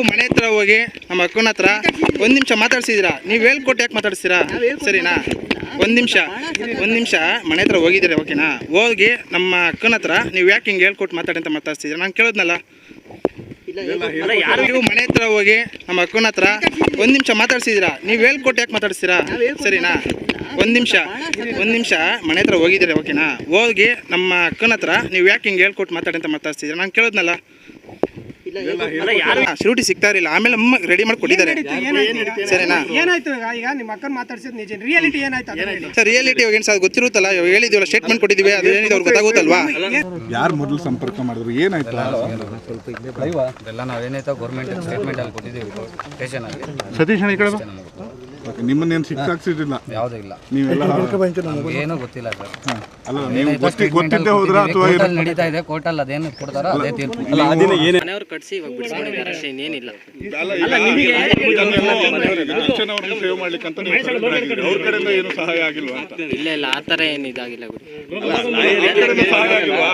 ನೀವು ಮನೆ ಹತ್ರ ಹೋಗಿ ನಮ್ಮ ಅಕ್ಕನ ಹತ್ರ ಒಂದು ನಿಮಿಷ ಮಾತಾಡ್ಸಿದ್ದೀರಾ ನೀವು ಹೇಳ್ಕೊಟ್ಟು ಯಾಕೆ ಮಾತಾಡ್ತೀರಾ ಸರಿನಾ? ಒಂದು ನಿಮಿಷ. ಒಂದು ನಿಮಿಷ. ಮನೆ ಹತ್ರ ಹೋಗಿದ್ದೀರಾ ಓಕೆನಾ? ಹೋಗಿ ನಮ್ಮ ಅಕ್ಕನ ಹತ್ರ ನೀವು ಯಾಕೆ ಹಿಂಗೆ ಹೇಳ್ಕೊಟ್ಟು ಮಾತಾಡಿ ಅಂತ ಮಾತಾಡ್ಸಿದ್ದೀರಾ ನಾನು ಕೇಳೋದ್ನಲ್ಲ. ನೀವು ಮನೆ ಹತ್ರ ಹೋಗಿ ನಮ್ಮ ಅಕ್ಕನ ಹತ್ರ ಒಂದು ನಿಮಿಷ ಮಾತಾಡ್ಸಿದ್ದೀರಾ ನೀವು ಹೇಳ್ಕೊಟ್ಟು ಯಾಕೆ ಮಾತಾಡ್ತೀರಾ ಸರಿನಾ? ಒಂದು ನಿಮಿಷ. ಒಂದು ನಿಮಿಷ. ಮನೆ ಹತ್ರ ಹೋಗಿದ್ದೀರಾ ಓಕೆನಾ? ಹೋಗಿ ನಮ್ಮ ಅಕ್ಕನ ಹತ್ರ ನೀವು ಯಾಕೆ ಹಿಂಗೆ ಹೇಳ್ಕೊಟ್ಟು ಮಾತಾಡಿ ಅಂತ ಮಾತಾಡ್ಸಿದ್ದೀರಾ ನಾನು ಕೇಳೋದ್ನಲ್ಲ. ಶಿರುಟಿ ಸಿಗ್ತಾ ಇರಲಿಲ್ಲ ಆಮೇಲೆ ಅಮ್ಮ ರೆಡಿ ಮಾಡಿ ಕೊಟ್ಟಿದ್ದಾರೆ ಸರಿನಾ? ಏನಾಯ್ತು ಈಗ ಈಗ ನಿಮ್ಮ ಅಕ್ಕನ ಮಾತಾಡ್ಸಿದ್ ನಿಜ ರಿಯಾಲಿಟಿ ಏನಾಯ್ತು ಸರ್ ರಿಯಾಲಿಟಿ ಏನು ಸರ್ ಗೊತ್ತಿರುತ್ತಲ್ಲ ಇವಾಗ ಹೇಳಿದೀವಲ್ಲ ಸ್ಟೇಟ್ಮೆಂಟ್ ಕೊಟ್ಟಿದ್ವಿ ಅದು ಏನಿದೆ ಅವ್ರಿಗೆ ಗೊತ್ತಾಗುತ್ತಲ್ವಾ ಯಾರು ಮೊದಲು ಸಂಪರ್ಕ ಮಾಡಿದ್ರು ಏನಾಯ್ತು? ಸ್ವಲ್ಪ ಇಲ್ಲೇ ಅದೆಲ್ಲ ನಾವೇನಾಯ್ತಾ ಗೌರ್ಮೆಂಟ್ ಸ್ಟೇಟ್ಮೆಂಟ್ ಅಲ್ಲಿ ಕೊಟ್ಟಿದ್ದೀವಿ ಸ್ಟೇಷನ್ ಅಲ್ಲಿ. ಸತೀಶ್ ಅಣ್ಣ ಈ ಕಡೆ ನಿಮ್ಮನ್ನೇನು ಶಿಕ್ಷಾಕ್ಸಿರಲಿಲ್ಲ ಯಾವುದೂ ಇಲ್ಲ. ನೀವೆಲ್ಲ ನಮ್ಗೆ ಏನೂ ಗೊತ್ತಿಲ್ಲ ಸರ್ ಅಲ್ಲ ನೀವು ಗೊತ್ತಿ ಗೊತ್ತಿದ್ದೇ ಹೋದ್ರ ಅಥವಾ ಕೋರ್ಟಲ್ಲಿ ನಡೀತಾ ಇದೆ ಕೋರ್ಟಲ್ಲಿ ಅದೇನು ಕೊಡ್ತಾರೋ ಅದೇ ತೀರ್ಪು. ಮನೆಯವ್ರು ಕಟ್ಸಿ ಇವಾಗ ಬಿಡಿಸ್ಕೊಂಡಿದ್ದಾರೆ ಅಷ್ಟೇ ಇನ್ನೇನಿಲ್ಲ. ಸೇವ್ ಮಾಡ್ಲಿಕ್ಕೆ ಅಂತ ನೀವು ಅವ್ರ ಕಡೆಯಿಂದ ಏನು ಸಹಾಯ ಆಗಿಲ್ವಾ ಅಂತ? ಇಲ್ಲ ಇಲ್ಲ ಆ ಥರ ಏನು ಇದಾಗಿಲ್ಲ ಬಿಡಿ ಸಹಾಯ ಆಗಿಲ್ವಾ?